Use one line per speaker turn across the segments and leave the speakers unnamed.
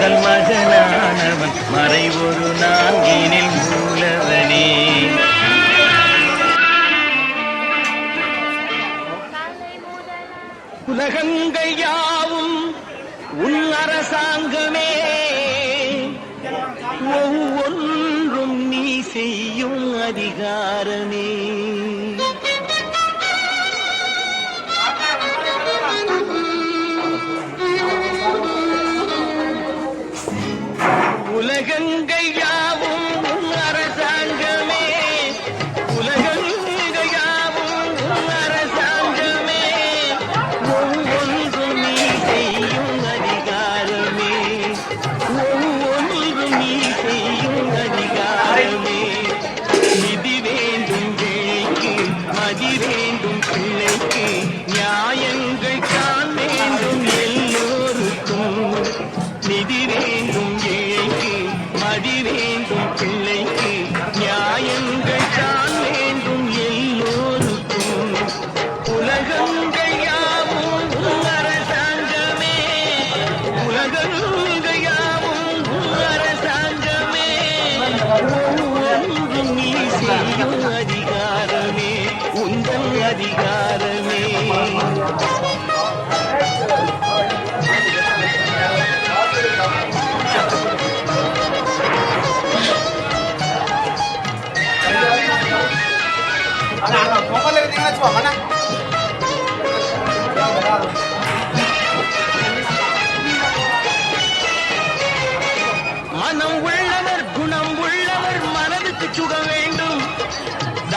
முதல் மகனானவன் மறை ஒரு நான்கினில் மூலவனே. உலகங்கள் யாவும் உன் அரசாங்கமே. ஒவ்வொன்றும் நீ செய்யும் அதிகாரமே.
கங்கை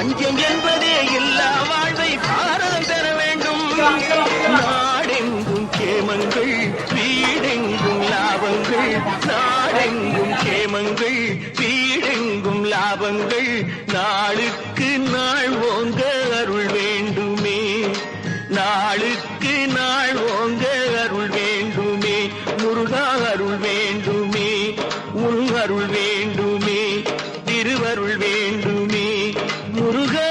பஞ்சம் என்பதே இல்லா வாழ்வை பாரதம் பெற வேண்டும். நாடெங்கும் கேமங்கள் வீடெங்கும் லாபங்கள் நாடெங்கும் கேமங்கள் வீடெங்கும் லாபங்கள். நாளுக்கு நாள் ஓங்கள் முருகா